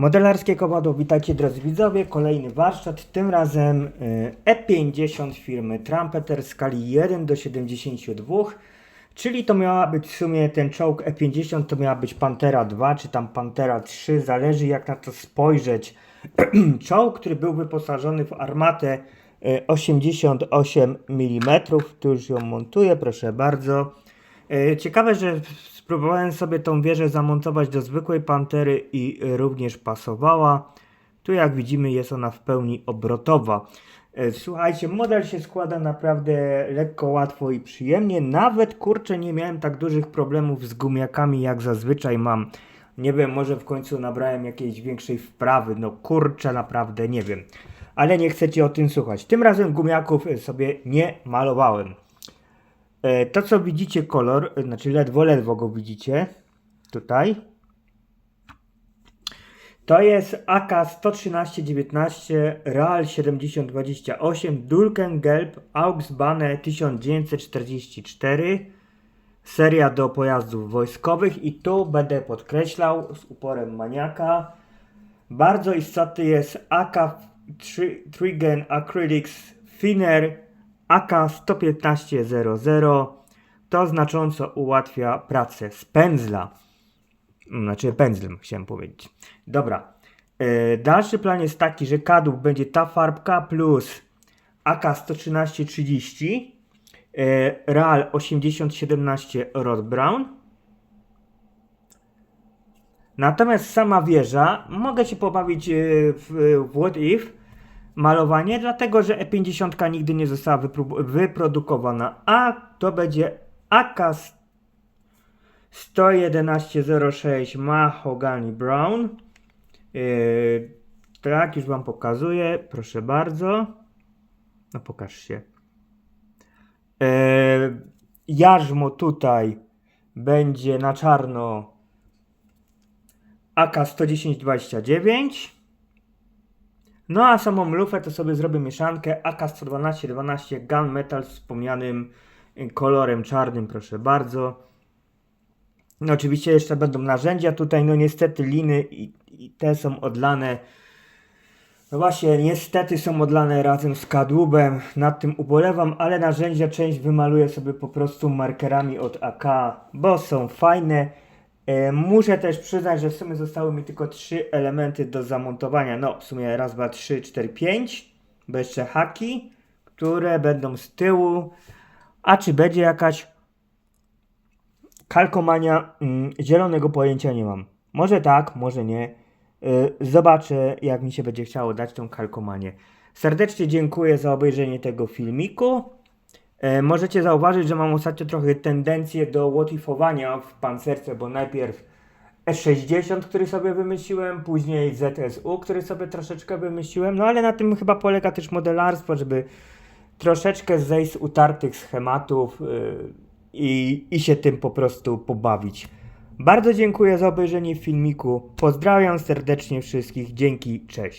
Modelarskie kowadło, witajcie drodzy widzowie, kolejny warsztat, tym razem y, E50 firmy Trumpeter w skali 1 do 72, czyli to miała być w sumie ten czołg E50 to miała być Pantera 2 czy tam Pantera 3, zależy jak na to spojrzeć. czołg, który był wyposażony w armatę y, 88 mm, tu już ją montuję, proszę bardzo. E, Ciekawe, że spróbowałem sobie tą wieżę zamontować do zwykłej pantery i również pasowała. Tu jak widzimy jest ona w pełni obrotowa. E, Słuchajcie, model się składa naprawdę lekko, łatwo i przyjemnie. Nawet kurczę nie miałem tak dużych problemów z gumiakami jak zazwyczaj mam. Nie wiem, może w końcu nabrałem jakiejś większej wprawy. No kurczę, naprawdę nie wiem. Ale nie chcecie o tym słuchać. Tym razem gumiaków sobie nie malowałem. E, To co widzicie kolor, e, znaczy ledwo, ledwo go widzicie tutaj. To jest AK 11319 Real 7028 Dulken Gelb Augsbane 1944 Seria do pojazdów wojskowych i tu będę podkreślał z uporem maniaka bardzo istotny jest AK Tri- Trigen Acrylics Thinner AK 11500 to znacząco ułatwia pracę z pędzla. Znaczy pędzlem chciałem powiedzieć. Dobra. E, dalszy plan jest taki, że kadłub będzie ta farbka plus AK 11330 e, Real 8017 Rod Brown Natomiast sama wieża, mogę się pobawić e, w What If malowanie, dlatego że E50 nigdy nie została wypro- wyprodukowana, a to będzie AK 11106 Mahogany Brown. Yy, tak, już Wam pokazuję, proszę bardzo. No pokaż się. Yy, jarzmo tutaj będzie na czarno AK 11029. No a samą lufę to sobie zrobię mieszankę AK 112-12 Gunmetal z wspomnianym y, kolorem czarnym, proszę bardzo. No oczywiście jeszcze będą narzędzia tutaj, no niestety liny i, i te są odlane. No właśnie, niestety są odlane razem z kadłubem, nad tym ubolewam, ale narzędzia część wymaluję sobie po prostu markerami od AK, bo są fajne. E, muszę też przyznać, że w sumie zostały mi tylko trzy elementy do zamontowania. No, w sumie raz, dwa, trzy, cztery, pięć, bo jeszcze haki, które będą z tyłu. A czy będzie jakaś kalkomania? Mm, zielonego pojęcia nie mam. Może tak, może nie. Y, Zobaczę, jak mi się będzie chciało dać tą kalkomanię. Serdecznie dziękuję za obejrzenie tego filmiku. E, Możecie zauważyć, że mam ostatnio trochę tendencję do łotifowania w pancerce, bo najpierw E60, który sobie wymyśliłem, później ZSU, który sobie troszeczkę wymyśliłem, no ale na tym chyba polega też modelarstwo, żeby troszeczkę zejść z utartych schematów yy, i, i się tym po prostu pobawić. Bardzo dziękuję za obejrzenie filmiku. Pozdrawiam serdecznie wszystkich. Dzięki, cześć.